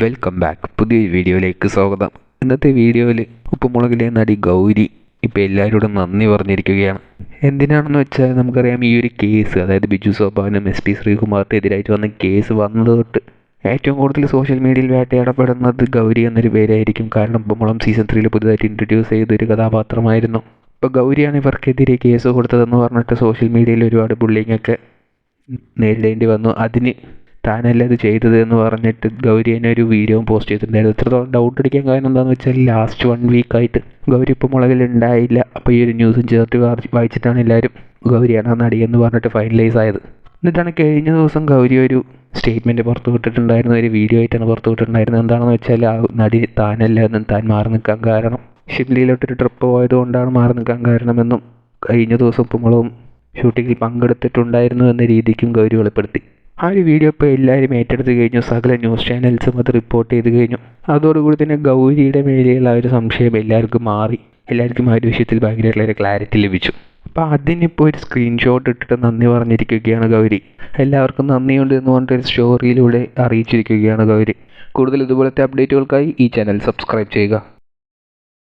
Welcome back പുതിയൊരു വീഡിയോയിലേക്ക് സ്വാഗതം. ഇന്നത്തെ വീഡിയോയിൽ ഉപ്പുമുളകിലെ നടി ഗൗരി ഇപ്പോൾ എല്ലാവരോടും നന്ദി പറഞ്ഞിരിക്കുകയാണ്. എന്തിനാണെന്ന് വെച്ചാൽ നമുക്കറിയാം ഈ ഒരു കേസ് അതായത് ബിജു സോപാനും എസ് പി ശ്രീകുമാറിനെതിരായിട്ട് വന്ന കേസ് വന്നത് തൊട്ട് ഏറ്റവും കൂടുതൽ സോഷ്യൽ മീഡിയയിൽ വേട്ടയാടപ്പെടുന്നത് ഗൗരി എന്നൊരു പേരായിരിക്കും. കാരണം ഉപ്പുമുളം സീസൺ ത്രീയിൽ പുതുതായിട്ട് ഇൻട്രൊഡ്യൂസ് ചെയ്തൊരു കഥാപാത്രമായിരുന്നു. ഇപ്പോൾ ഗൗരിയാണ് ഇവർക്കെതിരെ കേസ് കൊടുത്തതെന്ന് പറഞ്ഞിട്ട് സോഷ്യൽ മീഡിയയിൽ ഒരുപാട് ബുള്ളിങ്ങൊക്കെ നേരിടേണ്ടി വന്നു. അതിന് താനല്ല ഇത് ചെയ്തത് എന്ന് പറഞ്ഞിട്ട് ഗൗരി തന്നെ ഒരു വീഡിയോ പോസ്റ്റ് ചെയ്തിട്ടുണ്ടായിരുന്നു. എത്രത്തോളം ഡൗട്ട് അടിക്കാൻ കാരണം എന്താണെന്ന് വെച്ചാൽ ലാസ്റ്റ് വൺ വീക്കായിട്ട് ഗൗരി ഇപ്പോൾ മുളകിൽ ഉണ്ടായില്ല. അപ്പോൾ ഈ ഒരു ന്യൂസും ചേർത്ത് വായിച്ചിട്ടാണ് എല്ലാവരും ഗൗരിയാണ് ആ നടിയെന്ന് പറഞ്ഞിട്ട് ഫൈനലൈസ് ആയത്. എന്നിട്ടാണ് കഴിഞ്ഞ ദിവസം ഗൗരി ഒരു സ്റ്റേറ്റ്മെന്റ് പുറത്തു വിട്ടിട്ടുണ്ടായിരുന്ന ഒരു വീഡിയോ ആയിട്ടാണ് പുറത്തു വിട്ടിട്ടുണ്ടായിരുന്നത്. എന്താണെന്ന് വെച്ചാൽ ആ നടി താനല്ല എന്നും താൻ മാറി നിൽക്കാൻ കാരണം. ഷിംലയിലോട്ടൊരു ട്രിപ്പ് പോയതുകൊണ്ടാണ് മാറി നിൽക്കാൻ കാരണമെന്നും കഴിഞ്ഞ ദിവസം ഉപ്പുമുളകും ഷൂട്ടിങ്ങിൽ പങ്കെടുത്തിട്ടുണ്ടായിരുന്നു എന്ന രീതിക്കും ഗൗരി വെളിപ്പെടുത്തി. ആ ഒരു വീഡിയോ ഇപ്പോൾ എല്ലാവരും ഏറ്റെടുത്ത് കഴിഞ്ഞു. സകല ന്യൂസ് ചാനൽസും അത് റിപ്പോർട്ട് ചെയ്ത് കഴിഞ്ഞു. അതോടുകൂടി തന്നെ ഗൗരിയുടെ മേലെയുള്ള ഒരു സംശയം എല്ലാവർക്കും മാറി. എല്ലാവർക്കും ആ ഒരു വിഷയത്തിൽ ഭയങ്കരമായിട്ടുള്ള ഒരു ക്ലാരിറ്റി ലഭിച്ചു. അപ്പോൾ അതിനിപ്പോൾ ഒരു സ്ക്രീൻഷോട്ട് ഇട്ടിട്ട് നന്ദി പറഞ്ഞിരിക്കുകയാണ് ഗൗരി. എല്ലാവർക്കും നന്ദിയുണ്ട് എന്ന് പറഞ്ഞിട്ട് ഒരു സ്റ്റോറിയിലൂടെ അറിയിച്ചിരിക്കുകയാണ് ഗൗരി. കൂടുതൽ ഇതുപോലത്തെ അപ്ഡേറ്റുകൾക്കായി ഈ ചാനൽ സബ്സ്ക്രൈബ് ചെയ്യുക.